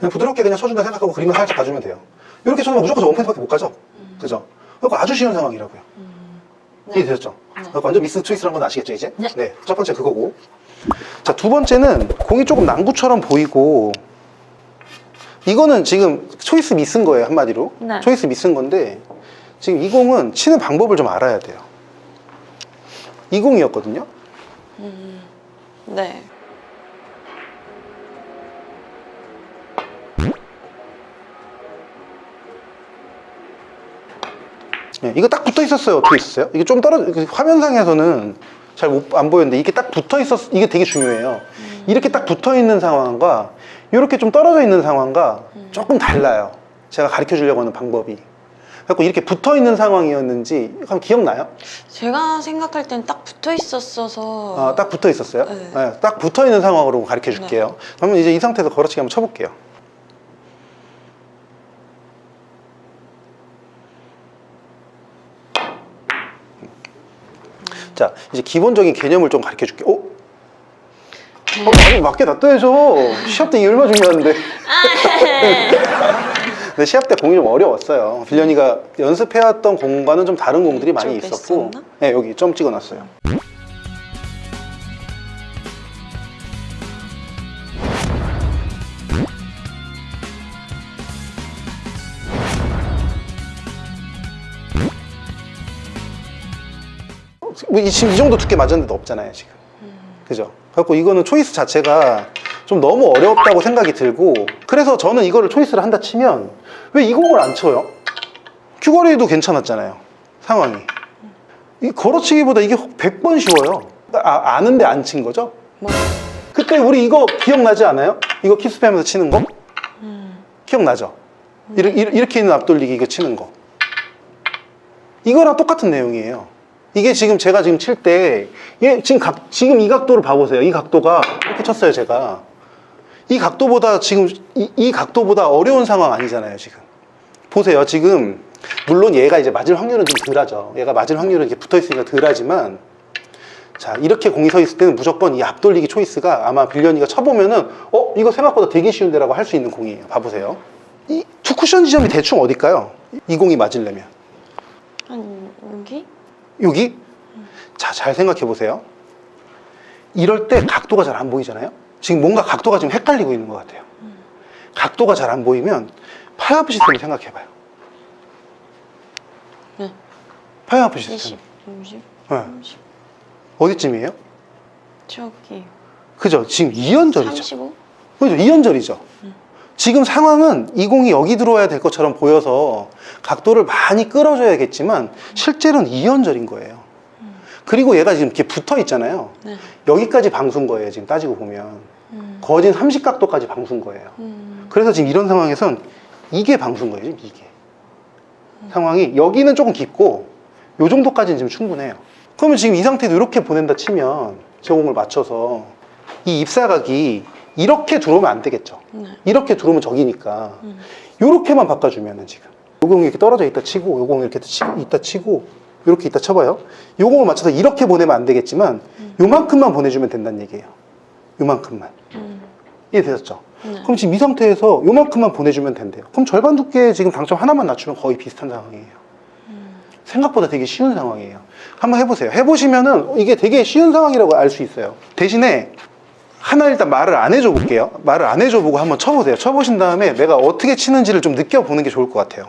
그냥 부드럽게 그냥 쳐준다 생각하고 그림을 살짝 봐주면 돼요. 이렇게 쳐면 무조건 저 원패스밖에 못 가죠. 그죠? 그거 아주 쉬운 상황이라고요. 네. 이해되셨죠? 네. 그러니까 완전 미스 트위스란 건 아시겠죠, 이제? 네. 첫 번째 그거고. 자, 두 번째는 공이 조금 난구처럼 보이고, 이거는 지금 초이스 미스인 거예요, 한마디로. 네. 초이스 미스인 건데, 지금 이 공은 치는 방법을 좀 알아야 돼요. 이 공이었거든요? 네. 네, 이거 딱 붙어 있었어요. 어떻게 있었어요? 이게 좀 떨어져, 화면상에서는 잘안 보였는데, 이게 딱 붙어 있었, 이게 되게 중요해요. 이렇게 딱 붙어 있는 상황과, 이렇게 좀 떨어져 있는 상황과 조금 달라요. 제가 가르쳐 주려고 하는 방법이. 그래서 이렇게 붙어 있는 상황이었는지, 한번 기억나요? 제가 생각할 땐 딱 붙어 있었어서. 아, 딱 붙어 있었어요? 네. 네, 딱 붙어 있는 상황으로 가르쳐 줄게요. 그러면 이제 이 상태에서 걸어치기 한번 쳐볼게요. 자, 이제 기본적인 개념을 좀 가르쳐 줄게요. 어? 어, 아니, 맞게 놔둬야죠. 시합 때 이게 얼마나 중요한데. 근데 시합 때 공이 좀 어려웠어요. 빌런이가 연습해왔던 공과는 좀 다른 공들이 많이 있었고. 네, 여기 점 찍어놨어요. 뭐 이- 지금 이 정도 두께 맞았는데도 없잖아요, 지금. 그죠? 그래갖고 이거는 초이스 자체가 좀 너무 어렵다고 생각이 들고, 그래서 저는 이거를 초이스를 한다 치면, 왜 이 공을 안 쳐요? 큐거리도 괜찮았잖아요, 상황이. 이 걸어치기보다 이게 100번 쉬워요. 아, 아는데 안 친 거죠? 뭐. 그때 우리 이거 기억나지 않아요? 이거 키스패하면서 치는 거? 기억나죠? 이렇게, 이렇게 있는 앞돌리기 이거 치는 거. 이거랑 똑같은 내용이에요. 이게 지금 제가 지금 칠 때, 얘 지금 각, 지금 이 각도를 봐보세요. 이 각도가 이렇게 쳤어요, 제가. 이 각도보다 지금, 이, 이 각도보다 어려운 상황 아니잖아요, 지금. 보세요. 지금, 물론 얘가 이제 맞을 확률은 좀 덜하죠. 얘가 맞을 확률은 이렇게 붙어 있으니까 덜하지만, 자, 이렇게 공이 서 있을 때는 무조건 이 앞돌리기 초이스가 아마 빌런이가 쳐보면은, 어, 이거 생각보다 되게 쉬운데라고 할 수 있는 공이에요. 봐보세요. 이 투 쿠션 지점이 대충 어딜까요? 이 공이 맞으려면. 한 여기? 여기? 자, 잘 생각해 보세요. 이럴 때 각도가 잘 안 보이잖아요? 지금 뭔가 각도가 지금 헷갈리고 있는 것 같아요. 각도가 잘 안 보이면 파이어프 시스템을 생각해 봐요. 네. 파이어프 20, 시스템. 30, 네. 30. 어디쯤이에요? 저기. 그죠? 지금 2연절이죠. 35? 그죠? 2연절이죠. 지금 상황은 이 공이 여기 들어와야 될 것처럼 보여서 각도를 많이 끌어줘야겠지만 실제로는 2연절인 거예요. 그리고 얘가 지금 이렇게 붙어 있잖아요. 네. 여기까지 방수인 거예요. 지금 따지고 보면. 음. 거진 30각도까지 방수인 거예요. 음. 그래서 지금 이런 상황에선 이게 방수인 거예요. 지금 이게. 상황이 여기는 조금 깊고 요 정도까지는 지금 충분해요. 그러면 지금 이 상태도 이렇게 보낸다 치면 제공을 맞춰서 이 입사각이 이렇게 들어오면 안 되겠죠. 네. 이렇게 들어오면 적이니까 음. 이렇게만 바꿔주면은 지금 요 공이 이렇게 떨어져 있다 치고 요 공이 이렇게 치고 있다 치고 이렇게 있다 쳐봐요. 요 공을 맞춰서 이렇게 보내면 안 되겠지만 요만큼만 보내주면 된다는 얘기예요. 요만큼만 음. 이해되셨죠? 네. 그럼 지금 이 상태에서 요만큼만 보내주면 된대요. 그럼 절반 두께 지금 당점 하나만 낮추면 거의 비슷한 상황이에요. 생각보다 되게 쉬운 상황이에요. 한번 해보세요. 해보시면은 이게 되게 쉬운 상황이라고 알 수 있어요. 대신에 하나 일단 말을 안 해줘 볼게요. 말을 안 해줘 보고 한번 쳐보세요. 쳐보신 다음에 내가 어떻게 치는지를 좀 느껴보는 게 좋을 것 같아요.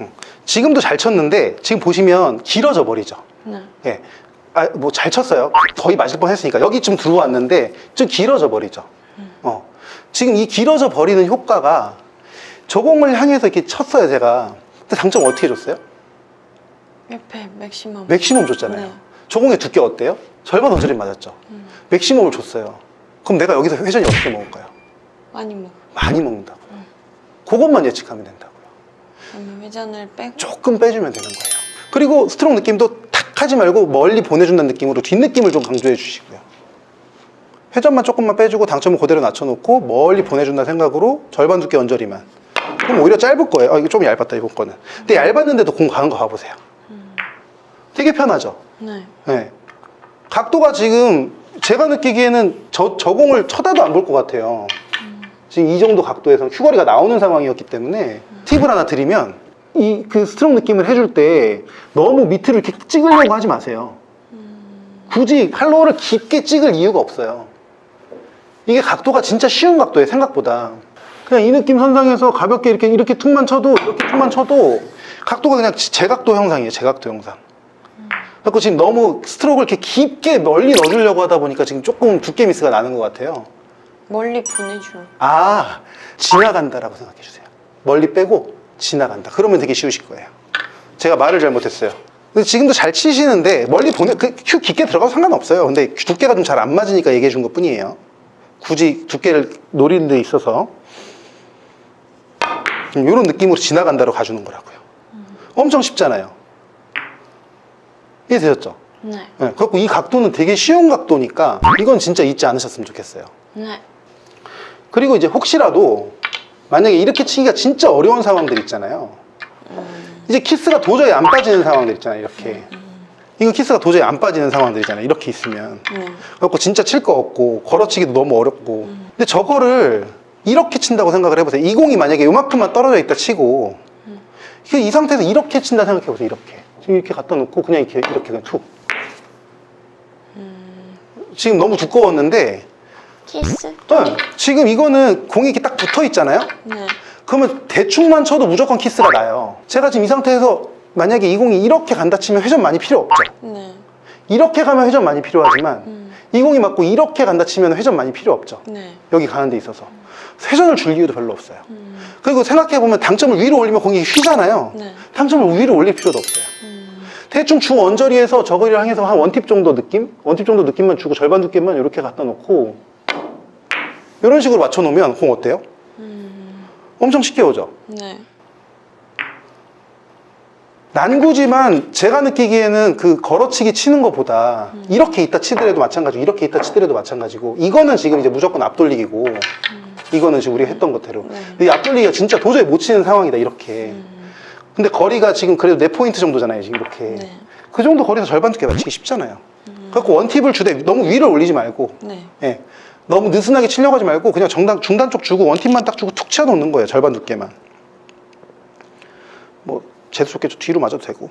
음. 지금도 잘 쳤는데 지금 보시면 길어져 버리죠. 네. 예. 아, 뭐 잘 쳤어요. 거의 맞을 뻔 했으니까. 여기쯤 들어왔는데 좀 길어져 버리죠. 어. 지금 이 길어져 버리는 효과가 저 공을 향해서 이렇게 쳤어요, 제가. 근데 당점 어떻게 줬어요? 옆에 맥시멈. 맥시멈 줬잖아요. 네. 저 공의 두께 어때요? 절반 언저리 맞았죠. 맥시멈을 줬어요. 그럼 내가 여기서 회전이 어떻게 먹을까요? 많이 먹. 많이 먹는다고요. 그것만 예측하면 된다고요. 그러면 회전을 빼고. 조금 빼주면 되는 거예요. 그리고 스트로크 느낌도 탁 하지 말고 멀리 보내준다는 느낌으로 뒷느낌을 좀 강조해 주시고요. 회전만 조금만 빼주고 당점은 그대로 낮춰놓고 멀리 보내준다는 생각으로 절반 두께 언저리만 그럼 오히려 짧을 거예요. 아, 이거 좀 얇았다, 이번 거는. 근데 얇았는데도 공 가는 거 봐보세요. 되게 편하죠? 네. 네. 각도가 지금 제가 느끼기에는 저, 저 공을 쳐다도 안 볼 것 같아요. 지금 이 정도 각도에서 휴거리가 나오는 상황이었기 때문에 팁을 하나 드리면 이 그 스트로크 느낌을 해줄 때 너무 밑으로 이렇게 찍으려고 하지 마세요. 굳이 팔로우를 깊게 찍을 이유가 없어요. 이게 각도가 진짜 쉬운 각도예요, 생각보다. 그냥 이 느낌 선상에서 가볍게 이렇게 이렇게 툭만 쳐도 이렇게 툭만 쳐도 각도가 그냥 제각도 형상이에요, 제각도 형상. 그래서 지금 너무 스트로크를 이렇게 깊게 멀리 넣어주려고 하다 보니까 지금 조금 두께 미스가 나는 것 같아요. 멀리 보내줘. 아, 지나간다라고 생각해 주세요. 멀리 빼고 지나간다. 그러면 되게 쉬우실 거예요. 제가 말을 잘못했어요. 근데 지금도 잘 치시는데 멀리 보내 그큐 깊게 들어가도 상관없어요. 근데 두께가 좀 잘 안 맞으니까 얘기해 준 것 뿐이에요. 굳이 두께를 노리는 데 있어서 이런 느낌으로 지나간다로 가주는 거라고요. 엄청 쉽잖아요. 이해되셨죠? 네. 네, 그래갖고 이 각도는 되게 쉬운 각도니까 이건 진짜 잊지 않으셨으면 좋겠어요. 네. 그리고 이제 혹시라도 만약에 이렇게 치기가 진짜 어려운 상황들 있잖아요. 이제 키스가 도저히 안 빠지는 상황들 있잖아요. 이렇게. 이거 키스가 도저히 안 빠지는 상황들 있잖아요. 이렇게 있으면. 네. 그래갖고 진짜 칠 거 없고 걸어치기도 너무 어렵고. 근데 저거를 이렇게 친다고 생각을 해보세요. 이 공이 만약에 요만큼만 떨어져 있다 치고 이게 이 상태에서 이렇게 친다 생각해보세요. 이렇게. 지금 이렇게 갖다 놓고 그냥 이렇게 이렇게 그냥 툭. 지금 너무 두꺼웠는데 키스? 네, 지금 이거는 공이 이렇게 딱 붙어 있잖아요. 네. 그러면 대충만 쳐도 무조건 키스가 나요. 제가 지금 이 상태에서 만약에 이 공이 이렇게 간다 치면 회전 많이 필요 없죠. 네. 이렇게 가면 회전 많이 필요하지만 음. 이 공이 맞고 이렇게 간다 치면 회전 많이 필요 없죠. 네. 여기 가는 데 있어서. 회전을 줄 이유도 별로 없어요. 음. 그리고 생각해보면 당점을 위로 올리면 공이 휘잖아요. 네. 당점을 위로 올릴 필요도 없어요. 음. 대충 중 언저리에서 저거를 향해서 한 원팁 정도 느낌? 원팁 정도 느낌만 주고 절반 두께만 이렇게 갖다 놓고 이런 식으로 맞춰놓으면 공 어때요? 음. 엄청 쉽게 오죠? 네. 난구지만 제가 느끼기에는 그 걸어치기 치는 것보다 이렇게 있다 치더라도 마찬가지고 이렇게 있다 치더라도 마찬가지고 이거는 지금 이제 무조건 앞돌리기고 이거는 지금 우리가 했던 것대로 네. 근데 이 앞돌리기가 진짜 도저히 못 치는 상황이다 이렇게 근데 거리가 지금 그래도 4포인트 정도잖아요 지금 이렇게 네. 그 정도 거리에서 절반 두께 맞추기 쉽잖아요 그래서 원팁을 주되 너무 위로 올리지 말고 네. 예. 너무 느슨하게 치려고 하지 말고 그냥 정당 중단 쪽 주고 원팁만 딱 주고 툭 치아 놓는 거예요 절반 두께만 뭐 재수 좋게 좀 뒤로 맞아도 되고.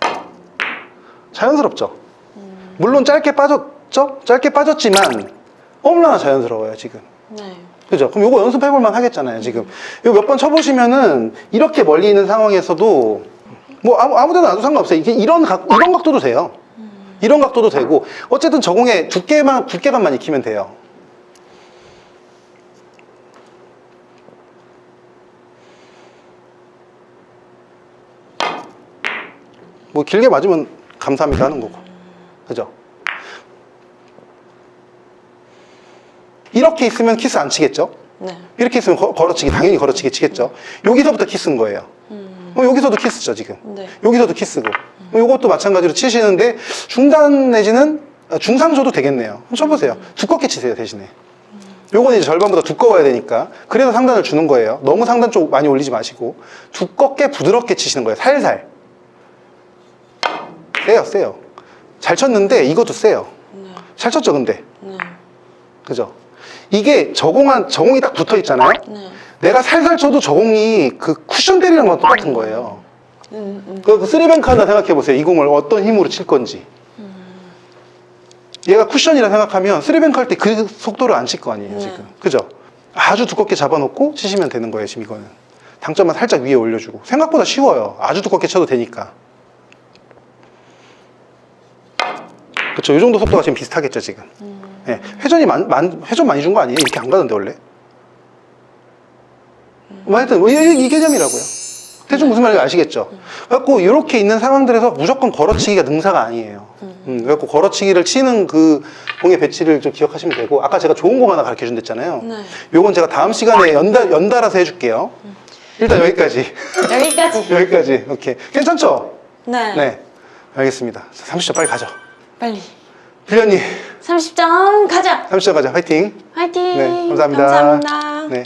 자연스럽죠? 물론 짧게 빠졌죠? 짧게 빠졌지만 너무나 자연스러워요 지금. 네. 그죠? 그럼 요거 연습해 볼만 하겠잖아요 지금. 이거 몇번 쳐보시면은 이렇게 멀리 있는 상황에서도 뭐 아무 아무 데나 놔도 상관없어요. 이게 이런 각 이런 각도도 돼요. 이런 각도도 되고 어쨌든 저공의 두께만 두께감만 익히면 돼요. 뭐 길게 맞으면 감사합니다 하는 거고, 그죠? 이렇게 있으면 키스 안 치겠죠? 네. 이렇게 있으면 거- 걸어치기 당연히 걸어치기 치겠죠. 여기서부터 키스인 거예요. 음. 어, 여기서도 키스죠 지금. 네. 여기서도 키스고. 이것도 마찬가지로 치시는데 중단 내지는 아, 중상 줘도 되겠네요. 한번 쳐보세요. 두껍게 치세요 대신에. 요건 이제 절반보다 두꺼워야 되니까 그래서 상단을 주는 거예요. 너무 상단 쪽 많이 올리지 마시고 두껍게 부드럽게 치시는 거예요. 살살. 세요, 세요. 잘 쳤는데 이것도 세요. 네. 잘 쳤죠, 근데. 네. 그죠? 이게 저공한 저공이 딱 붙어 있잖아요. 네. 내가 살살 쳐도 저공이 그 쿠션 때리는 거랑 똑같은 거예요. 음. 음. 그, 그 쓰리뱅크 하나 생각해 보세요. 이 공을 어떤 힘으로 칠 건지. 얘가 쿠션이라 생각하면 쓰리뱅크 할 때 그 속도를 안 칠 거 아니에요, 네. 지금. 그죠? 아주 두껍게 잡아놓고 치시면 되는 거예요, 지금 이거는. 당점만 살짝 위에 올려주고. 생각보다 쉬워요. 아주 두껍게 쳐도 되니까. 그쵸. 이 정도 속도가 지금 비슷하겠죠, 지금. 예, 회전이 만, 만, 회전 많이 준 거 아니에요? 이렇게 안 가는데, 원래? 뭐 하여튼, 이, 이- 이 개념이라고요. 대충 무슨 말인지 아시겠죠? 그래갖고 이렇게 있는 상황들에서 무조건 걸어치기가 능사가 아니에요. 음, 그래갖고 걸어치기를 치는 그 공의 배치를 좀 기억하시면 되고 아까 제가 좋은 공 하나 가르쳐 준댔잖아요. 네. 요건 제가 다음 시간에 연달, 연달아서 해줄게요. 일단 여기까지. 여기까지. 여기까지. 오케이. 괜찮죠? 네. 네. 알겠습니다. 30점 빨리 가죠. 빨리. 빌려님, 30점 가자. 30점 가자. 화이팅. 화이팅. 네, 감사합니다. 감사합니다. 네.